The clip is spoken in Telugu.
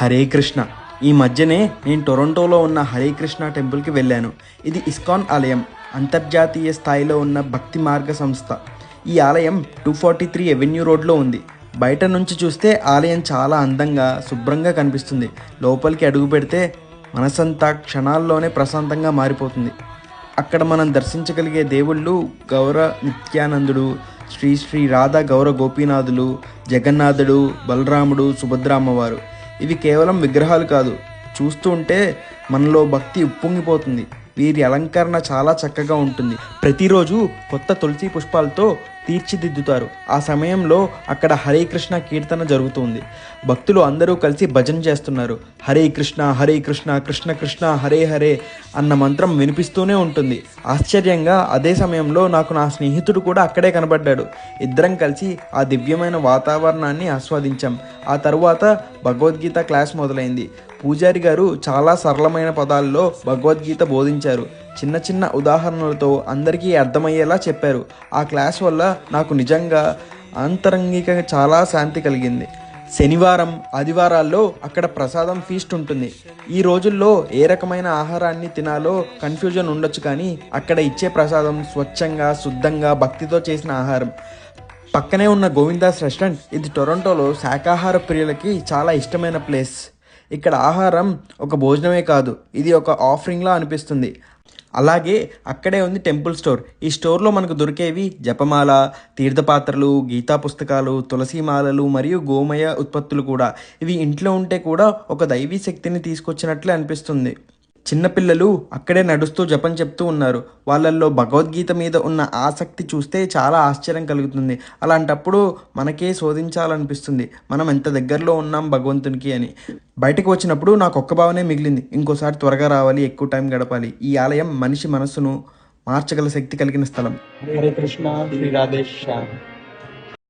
హరే కృష్ణ. ఈ మధ్యనే నేను టొరంటోలో ఉన్న హరే కృష్ణ టెంపుల్కి వెళ్ళాను. ఇది ఇస్కాన్ ఆలయం. అంతర్జాతీయ స్థాయిలో ఉన్న భక్తి మార్గ సంస్థ. ఈ ఆలయం టూ ఫార్టీ త్రీ ఎవెన్యూ రోడ్లో ఉంది. బయట నుంచి చూస్తే ఆలయం చాలా అందంగా శుభ్రంగా కనిపిస్తుంది. లోపలికి అడుగు పెడితే మనసంతా క్షణాల్లోనే ప్రశాంతంగా మారిపోతుంది. అక్కడ మనం దర్శించగలిగే దేవుళ్ళు గౌర నిత్యానందుడు శ్రీ శ్రీ రాధా గౌర గోపీనాథులు జగన్నాథుడు బలరాముడు సుభద్రామ్మవారు ఇవి కేవలం విగ్రహాలు కాదు. చూస్తూ ఉంటే మనలో భక్తి ఉప్పొంగిపోతుంది. వీరి అలంకరణ చాలా చక్కగా ఉంటుంది. ప్రతిరోజు కొత్త తులసి పుష్పాలతో తీర్చిదిద్దుతారు. ఆ సమయంలో అక్కడ హరే కృష్ణ కీర్తన జరుగుతుంది. భక్తులు అందరూ కలిసి భజన చేస్తున్నారు. హరే కృష్ణ హరే కృష్ణ కృష్ణ కృష్ణ హరే హరే అన్న మంత్రం వినిపిస్తూనే ఉంటుంది. ఆశ్చర్యంగా అదే సమయంలో నాకు నా స్నేహితుడు కూడా అక్కడే కనబడ్డాడు. ఇద్దరం కలిసి ఆ దివ్యమైన వాతావరణాన్ని ఆస్వాదించాం. ఆ తరువాత భగవద్గీత క్లాస్ మొదలైంది. పూజారి గారు చాలా సరళమైన పదాల్లో భగవద్గీత బోధించారు. చిన్న చిన్న ఉదాహరణలతో అందరికీ అర్థమయ్యేలా చెప్పారు. ఆ క్లాస్ వల్ల నాకు నిజంగా అంతరంగికంగా చాలా శాంతి కలిగింది. శనివారం ఆదివారాల్లో అక్కడ ప్రసాదం ఫీస్ట్ ఉంటుంది. ఈ రోజుల్లో ఏ రకమైన ఆహారాన్ని తినాలో కన్ఫ్యూజన్ ఉండొచ్చు కానీ అక్కడ ఇచ్చే ప్రసాదం స్వచ్ఛంగా శుద్ధంగా భక్తితో చేసిన ఆహారం. పక్కనే ఉన్న గోవిందాస్ రెస్టారెంట్. ఇది టొరంటోలో శాకాహార ప్రియులకి చాలా ఇష్టమైన ప్లేస్. ఇక్కడ ఆహారం ఒక భోజనమే కాదు ఇది ఒక ఆఫరింగ్లా అనిపిస్తుంది. అలాగే అక్కడే ఉంది టెంపుల్ స్టోర్. ఈ స్టోర్లో మనకు దొరికేవి జపమాల తీర్థపాత్రలు గీతా పుస్తకాలు తులసిమాలలు మరియు గోమయ ఉత్పత్తులు కూడా. ఇవి ఇంట్లో ఉంటే కూడా ఒక దైవీ శక్తిని తీసుకొచ్చినట్లే అనిపిస్తుంది. చిన్నపిల్లలు అక్కడే నడుస్తూ జపం చెప్తూ ఉన్నారు. వాళ్ళల్లో భగవద్గీత మీద ఉన్న ఆసక్తి చూస్తే చాలా ఆశ్చర్యం కలుగుతుంది. అలాంటప్పుడు మనకే శోధించాలనిపిస్తుంది. మనం ఎంత దగ్గరలో ఉన్నాం భగవంతునికి అని. బయటకు వచ్చినప్పుడు నాకు ఒక్క భావనే మిగిలింది. ఇంకోసారి త్వరగా రావాలి ఎక్కువ టైం గడపాలి. ఈ ఆలయం మనిషి మనస్సును మార్చగల శక్తి కలిగిన స్థలం. హరే కృష్ణ శ్రీ రాధేశ్యామ్.